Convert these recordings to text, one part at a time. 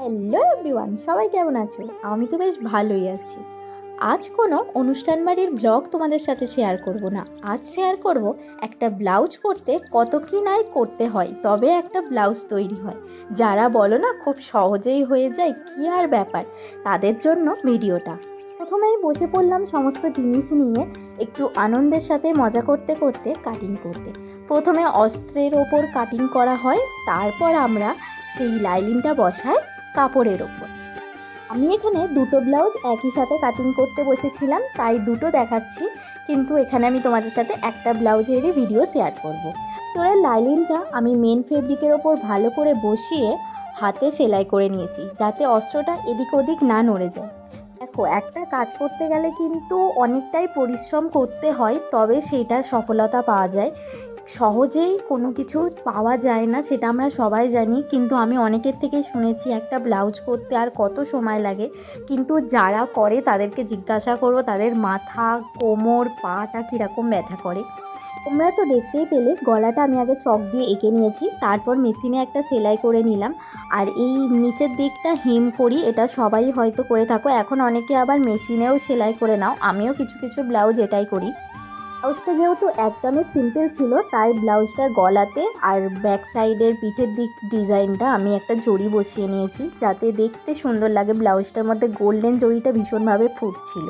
Hello everyone সবাই কেমন আছো আমি তো বেশ ভালোই আছি। আজ কোনো অনুষ্ঠান বাড়ির ব্লগ তোমাদের সাথে শেয়ার করব না। আজ শেয়ার করব একটা ব্লাউজ করতে কত কি নাই করতে হয়, তবে একটা ব্লাউজ তৈরি হয়। যারা বলো না, খুব সহজেই হয়ে যায়, কি আর ব্যাপার? তাদের জন্য ভিডিওটা। প্রথমেই বসে পড়লাম সমস্ত জিনিস নিয়ে, একটু আনন্দের সাথে মজা করতে করতে কাটিং করতে। প্রথমে অস্ত্রের ওপর কাটিং করা হয়, তারপর আমরা সেই লাইলিনটা বসাই কাপড়ের ওপর। আমি এখানে দুটো ব্লাউজ একই সাথে কাটিং করতে বসেছিলাম, তাই দুটো দেখাচ্ছি, কিন্তু এখানে আমি তোমাদের সাথে একটা ব্লাউজেরই ভিডিও শেয়ার করব। তোরা লাইলিনটা আমি মেন ফেব্রিকের ওপর ভালো করে বসিয়ে হাতে সেলাই করে নিয়েছি, যাতে অস্ত্রটা এদিক ওদিক না নড়ে যায়। দেখো, একটা কাজ করতে গেলে কিন্তু অনেকটাই পরিশ্রম করতে হয়, তবে সেটার সফলতা পাওয়া যায়। সহজেই কোনো কিছু পাওয়া যায় না, সেটা আমরা সবাই জানি। কিন্তু আমি অনেকের থেকে শুনেছি একটা ব্লাউজ করতে আর কত সময় লাগে। কিন্তু যারা করে তাদেরকে জিজ্ঞাসা করব তাদের মাথা, কোমর, পাটা কীরকম ব্যথা করে। তোমরা তো দেখতেই পেলে, গলাটা আমি আগে চক দিয়ে এঁকে নিয়েছি, তারপর মেশিনে একটা সেলাই করে নিলাম। আর এই নিচের দিকটা হেম করি, এটা সবাই হয়তো করে থাকো। এখন অনেকে আবার মেশিনেও সেলাই করে নাও, আমিও কিছু কিছু ব্লাউজ এটাই করি। ব্লাউজটা যেহেতু একদমই সিম্পল ছিল, তাই ব্লাউজটার গলাতে আর ব্যাক সাইডের পিঠের দিক ডিজাইনটা আমি একটা জড়ি বসিয়ে নিয়েছি, যাতে দেখতে সুন্দর লাগে ব্লাউজটার মধ্যে গোল্ডেন জড়িটা ভীষণভাবে ফুটছিল।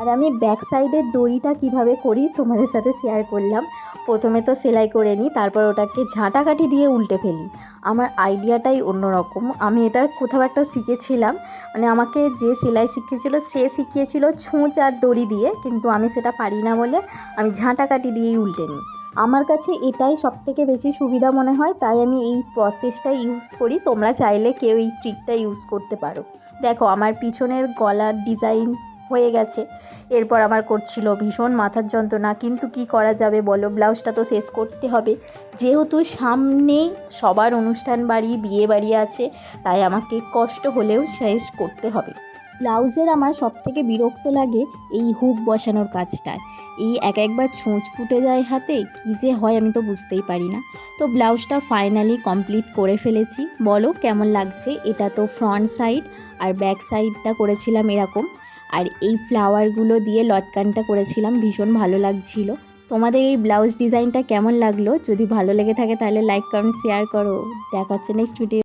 আর আমি ব্যাক সাইডের দড়িটা কীভাবে করি তোমাদের সাথে শেয়ার করলাম। প্রথমে তো সেলাই করে নিই, তারপর ওটাকে ঝাঁটাকাঠি দিয়ে উল্টে ফেলি। আমার আইডিয়াটাই অন্যরকম। আমি এটা কোথাও একটা শিখেছিলাম মানে আমাকে যে সেলাই শিখিয়েছিল সে শিখিয়েছিল ছুঁচ আর দড়ি দিয়ে, কিন্তু আমি সেটা পারি না বলে আমি ঝাঁটাকাঠি দিয়েই উল্টে নিই। আমার কাছে এটাই সবথেকে বেশি সুবিধা মনে হয়, তাই আমি এই প্রসেসটা ইউজ করি। তোমরা চাইলে কেউ এই ট্রিকটা ইউজ করতে পারো। দেখো, আমার পিছনের গলার ডিজাইন হয়ে গেছে। এরপর আমার করছিল ভীষণ মাথার যন্ত্রণা, কিন্তু কি করা যাবে বলো? ব্লাউজটা তো শেষ করতে হবে। যেহেতু সামনেই সবার অনুষ্ঠান বাড়ি, বিয়ে বাড়ি আছে, তাই আমাকে কষ্ট হলেও শেষ করতে হবে। ব্লাউজের আমার সবথেকে বিরক্ত লাগে এই হুক বসানোর কাজটায় এই এক একবার ছুঁচ ফুটে যায় হাতে, কী যে হয় আমি তো বুঝতেই পারি না। তো ব্লাউজটা ফাইনালি কমপ্লিট করে ফেলেছি। বলো কেমন লাগছে? এটা তো ফ্রন্ট সাইড আর ব্যাক সাইডটা করেছিলাম এরকম। আর এই ফ্লাওয়ারগুলো দিয়ে লটকানটা করেছিলাম, ভীষণ ভালো লাগছিল। তোমাদের এই ব্লাউজ ডিজাইনটা কেমন লাগল? যদি ভালো লেগে থাকে তাহলে লাইক কমেন্ট শেয়ার করো। দেখাচ্ছে নেক্সট ভিডিও